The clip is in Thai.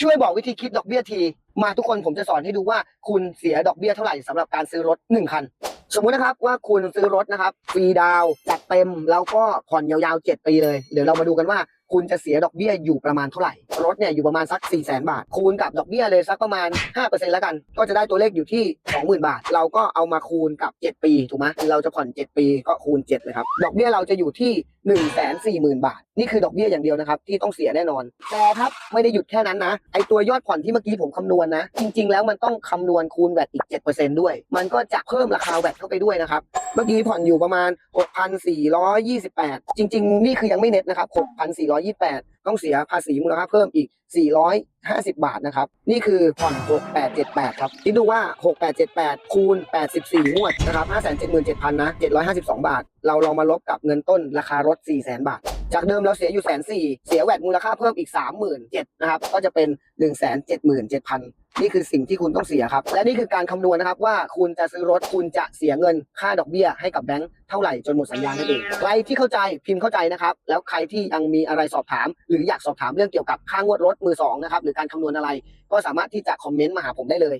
ช่วยบอกวิธีคิดดอกเบี้ยที มาทุกคนผมจะสอนให้ดูว่าคุณเสียดอกเบี้ยเท่าไหร่สำหรับการซื้อรถ1คันสมมุตินะครับว่าคุณซื้อรถนะครับฟรีดาวจัดเต็มแล้วก็ผ่อนยาวๆ 7 ปีเลย เดี๋ยวเรามาดูกันว่า คุณจะเสียดอกเบี้ยอยู่ประมาณเท่าไหร่ รถเนี่ยอยู่ประมาณสัก 4 0 0 0 0 0บาท คูณกับดอกเบี้ยเลยสักประมาณ 5%แล้วกัน ก็จะได้ตัวเลขอยู่ที่ 20,000 บาท เราก็เอามาคูณกับ 7 ปีถูกไหมเราจะผ่อน 7 ปีก็คูณ 7 เลยครับ ดอกเบี้ยเราจะอยู่ที่ 1 4 0 0 0 0 บาท นี่คือดอกเบี้ยอย่างเดียวนะครับที่ต้องเสียแน่นอน แต่ครับไม่ได้หยุดแค่นั้นนะ ไอตัวยอดผ่อนที่เมื่อกี้ผมคำนวณนะ จริง ๆ แล้วมันต้องคำนวณคูณแวดอีก 7%ด้วย มันก็จะเพิ่มราคาแวดเข้าไปด้วยนะครับ เมื่อกี้ผ่อนอยู่ประมาณ 6,428 จริง ๆ นี่คือยังไม่เน็ตนะครับ 6,428 ต้องเสียภาษีมูลค่าเพิ่มอีก 450 บาทนะครับ นี่คือผ่อน 6878 ครับคิดดูว่า 6878 คูณ 84 งวดนะครับ 577,000 นะ 752 บาท เราลองมาลบกับเงินต้นราคารถ 400,000 บาท จากเดิมเราเสียอยู่แสนสี่เสียแวดมูลค่าเพิ่มอีก 37,000นะครับ ก็จะเป็น 177,000 นี่คือสิ่งที่คุณต้องเสียครับ และนี่คือการคำนวณนะครับว่าคุณจะซื้อรถคุณจะเสียเงินค่าดอกเบี้ยให้กับแบงค์เท่าไหร่จนหมดสัญญานั่นเองใครที่เข้าใจพิมพ์เข้าใจนะครับ แล้วใครที่ยังมีอะไรสอบถาม หรืออยากสอบถามเรื่องเกี่ยวกับค่างวดรถมือสองนะครับหรือการคำนวณอะไร ก็สามารถที่จะคอมเมนต์มาหาผมได้เลย